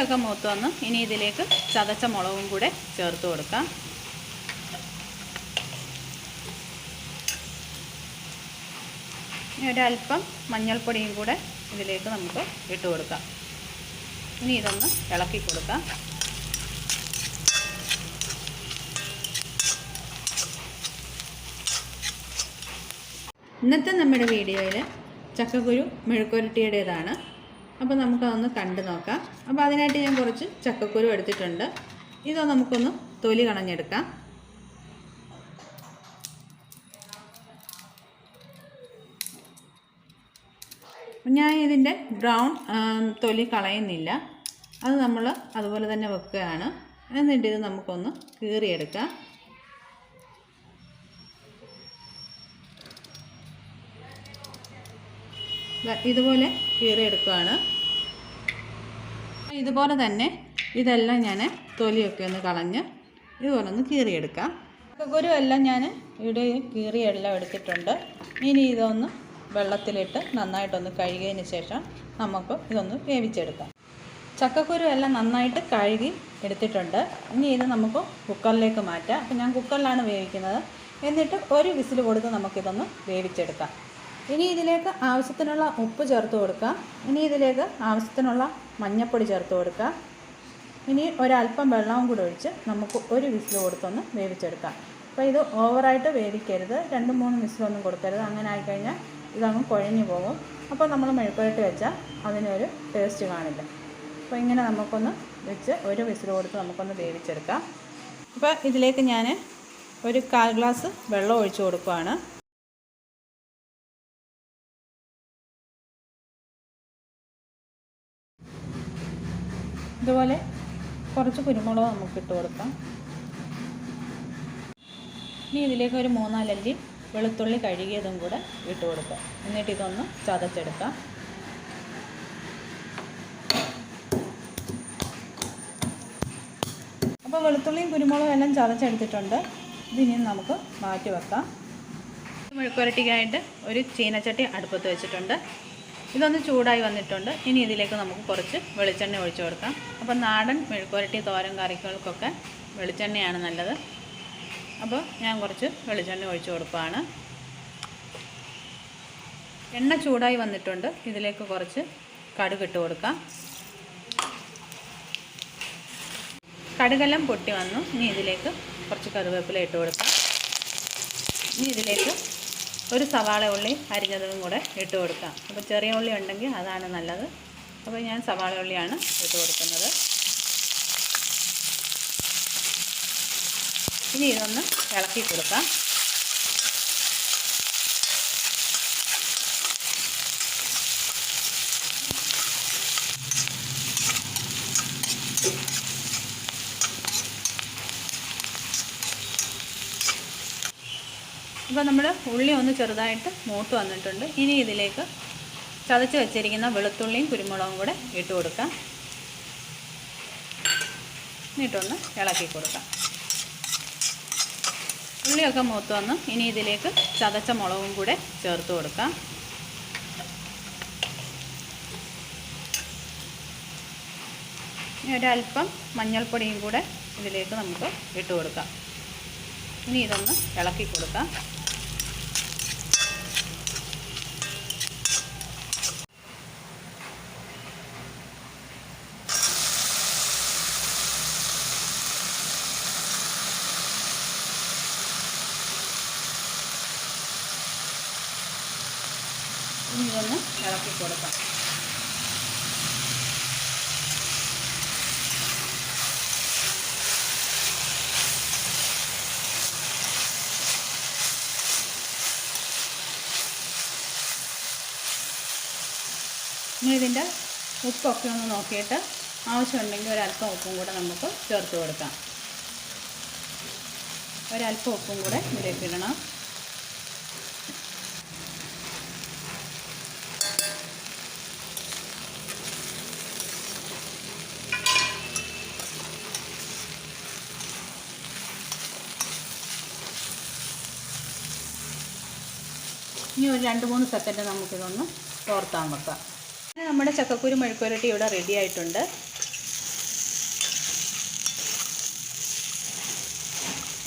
ഉള്ളിയൊക്കെ മൂത്ത് വന്ന് ഇനി ഇതിലേക്ക് ചതച്ച മുളകും കൂടെ ചേർത്ത് കൊടുക്കാം. ഒരല്പം മഞ്ഞൾപ്പൊടിയും കൂടെ ഇതിലേക്ക് നമുക്ക് ഇട്ട് കൊടുക്കാം. ഇനി ഇതൊന്ന് ഇളക്കി കൊടുക്കാം. ഇന്നത്തെ നമ്മുടെ വീഡിയോയിൽ ചക്കക്കുരു മെഴുക്കുരട്ടിയുടേതാണ് അപ്പോൾ നമുക്കതൊന്ന് കണ്ടു നോക്കാം. അപ്പോൾ അതിനായിട്ട് ഞാൻ കുറച്ച് ചക്കക്കുരു എടുത്തിട്ടുണ്ട്. ഇതോ നമുക്കൊന്ന് തൊലി കളഞ്ഞെടുക്കാം. ഞാൻ ഇതിന്റെ ബ്രൗൺ തൊലി കളയുന്നില്ല. അത് നമ്മൾ അതുപോലെ തന്നെ വെക്കുകയാണ്. എന്നിട്ട് ഇത് നമുക്കൊന്ന് കീറിയെടുക്കാം. ഇതുപോലെ കീറിയെടുക്കുകയാണ് ഇതുപോലെ തന്നെ ഇതെല്ലാം ഞാൻ തൊലിയൊക്കെ ഒന്ന് കളഞ്ഞ് ഇതുപോലെ ഒന്ന് കീറിയെടുക്കാം. എല്ലാം ഞാൻ ഇവിടെ കീറി എല്ലാം എടുത്തിട്ടുണ്ട്. ഇനി ഇതൊന്ന് വെള്ളത്തിലിട്ട് നന്നായിട്ടൊന്ന് കഴുകിയതിന് ശേഷം നമുക്ക് ഇതൊന്ന് വേവിച്ചെടുക്കാം. ചക്കക്കുരു എല്ലാം നന്നായിട്ട് കഴുകി എടുത്തിട്ടുണ്ട്. ഇനി ഇത് നമുക്ക് കുക്കറിലേക്ക് മാറ്റാം. അപ്പം ഞാൻ കുക്കറിലാണ് വേവിക്കുന്നത്. എന്നിട്ട് ഒരു വിസിൽ കൊടുത്ത് നമുക്കിതൊന്ന് വേവിച്ചെടുക്കാം. ഇനി ഇതിലേക്ക് ആവശ്യത്തിനുള്ള ഉപ്പ് ചേർത്ത് കൊടുക്കുക ഇനി ഇതിലേക്ക് ആവശ്യത്തിനുള്ള മഞ്ഞൾപ്പൊടി ചേർത്ത് കൊടുക്കുക ഇനി ഒരല്പം വെള്ളവും കൂടി ഒഴിച്ച് നമുക്ക് ഒരു വിസിൽ കൊടുത്തൊന്ന് വേവിച്ചെടുക്കാം. അപ്പോൾ ഇത് ഓവറായിട്ട് വേവിക്കരുത്. രണ്ട് മൂന്ന് വിസിലൊന്നും കൊടുക്കരുത്. അങ്ങനെ ആയിക്കഴിഞ്ഞാൽ ഇതങ്ങ് കുഴഞ്ഞു പോകും. അപ്പോൾ നമ്മൾ മെഴുക്കുരട്ടി വെച്ചാൽ അതിനൊരു ടേസ്റ്റ് കാണില്ല? അപ്പോൾ ഇങ്ങനെ നമുക്കൊന്ന് വെച്ച് ഒരു വിസിൽ കൊടുത്ത് നമുക്കൊന്ന് വേവിച്ചെടുക്കാം. അപ്പോൾ ഇതിലേക്ക് ഞാൻ ഒരു കാൽ ഗ്ലാസ് വെള്ളം ഒഴിച്ചു കൊടുക്കുകയാണ് ഇതുപോലെ കുറച്ച് കുരുമുളക് നമുക്ക് ഇട്ട് കൊടുക്കാം. ഇനി ഇതിലേക്ക് ഒരു മൂന്നാലല്ലി വെളുത്തുള്ളി കഴുകിയതും കൂടെ ഇട്ട് കൊടുക്കാം. എന്നിട്ട് ഇതൊന്ന് ചതച്ചെടുക്കാം. അപ്പോൾ വെളുത്തുള്ളിയും കുരുമുളകും എല്ലാം ചതച്ചെടുത്തിട്ടുണ്ട്. ഇതിനി നമുക്ക് മാറ്റി വെക്കാം. മുഴുക്കുരട്ടിക്കായിട്ട് ഒരു ചീനച്ചട്ടി അടുപ്പത്ത് വെച്ചിട്ടുണ്ട്. ഇതൊന്ന് ചൂടായി വന്നിട്ടുണ്ട്. ഇനി ഇതിലേക്ക് നമുക്ക് കുറച്ച് വെളിച്ചെണ്ണ ഒഴിച്ചു കൊടുക്കാം. അപ്പോൾ നാടൻ മെഴുക്കുരട്ടി തോരൻ കറികൾക്കൊക്കെ വെളിച്ചെണ്ണയാണ് നല്ലത്. അപ്പോൾ ഞാൻ കുറച്ച് വെളിച്ചെണ്ണ ഒഴിച്ചു കൊടുക്കുകയാണ് എണ്ണ ചൂടായി വന്നിട്ടുണ്ട്. ഇതിലേക്ക് കുറച്ച് കടുക് ഇട്ട് കൊടുക്കാം. കടുകെല്ലാം പൊട്ടി വന്നു. ഇനി ഇതിലേക്ക് കുറച്ച് കറിവേപ്പില ഇട്ട് കൊടുക്കാം. ഇനി ഇതിലേക്ക് ഒരു സവാള ഉള്ളി അരിഞ്ഞതും കൂടെ ഇട്ട് കൊടുക്കാം. അപ്പോൾ ചെറിയ ഉള്ളി ഉണ്ടെങ്കിൽ അതാണ് നല്ലത്. അപ്പോൾ ഞാൻ സവാള ഉള്ളിയാണ് ഇട്ട് കൊടുക്കുന്നത്. ഇനി ഇതൊന്ന് ഇളക്കി കൊടുക്കാം. ഇപ്പോൾ നമ്മൾ ഉള്ളി ഒന്ന് ചെറുതായിട്ട് മൂത്ത് വന്നിട്ടുണ്ട്. ഇനി ഇതിലേക്ക് ചതച്ച് വെച്ചിരിക്കുന്ന വെളുത്തുള്ളിയും കുരുമുളകും കൂടെ ഇട്ട് കൊടുക്കാം. എന്നിട്ടൊന്ന് ഇളക്കി കൊടുക്കാം. ഉള്ളിയൊക്കെ മൂത്ത് വന്ന് ഇനി ഇതിലേക്ക് ചതച്ച മുളകും കൂടെ ചേർത്ത് കൊടുക്കാം. ഇനി ഒരല്പം മഞ്ഞൾപ്പൊടിയും കൂടെ ഇതിലേക്ക് നമുക്ക് ഇട്ട് കൊടുക്കാം. ഇനി ഇതൊന്ന് ഇളക്കി കൊടുക്കാം. ഇനി ഇതൊന്ന് ഇളക്കി കൊടുക്കാം. ഇനി ഇതിന്റെ ഉപ്പൊക്കെ ഒന്ന് നോക്കിയിട്ട് ആവശ്യമുണ്ടെങ്കിൽ ഒരല്പം ഉപ്പും കൂടെ നമുക്ക് ചേർത്ത് കൊടുക്കാം. ഒരല്പം ഉപ്പും കൂടെ ഇതിലേക്ക് ഇടണം. ഇനി ഒരു രണ്ട് മൂന്ന് സെക്കൻഡ് നമുക്കിതൊന്ന് തോർത്താൻ വെക്കാം. നമ്മുടെ ചക്കക്കുരു മെഴുക്കുരട്ടി ഇവിടെ റെഡി ആയിട്ടുണ്ട്.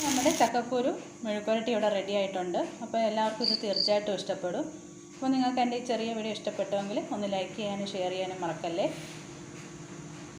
നമ്മുടെ ചക്കക്കുരു മെഴുക്കുരട്ടി ഇവിടെ റെഡി ആയിട്ടുണ്ട്. അപ്പോൾ എല്ലാവർക്കും ഇത് തീർച്ചയായിട്ടും ഇഷ്ടപ്പെടും. അപ്പോൾ നിങ്ങൾക്ക് എന്റെ ചെറിയ വീഡിയോ ഇഷ്ടപ്പെട്ടുവെങ്കിൽ ഒന്ന് ലൈക്ക് ചെയ്യാനും ഷെയർ ചെയ്യാനും മറക്കല്ലേ?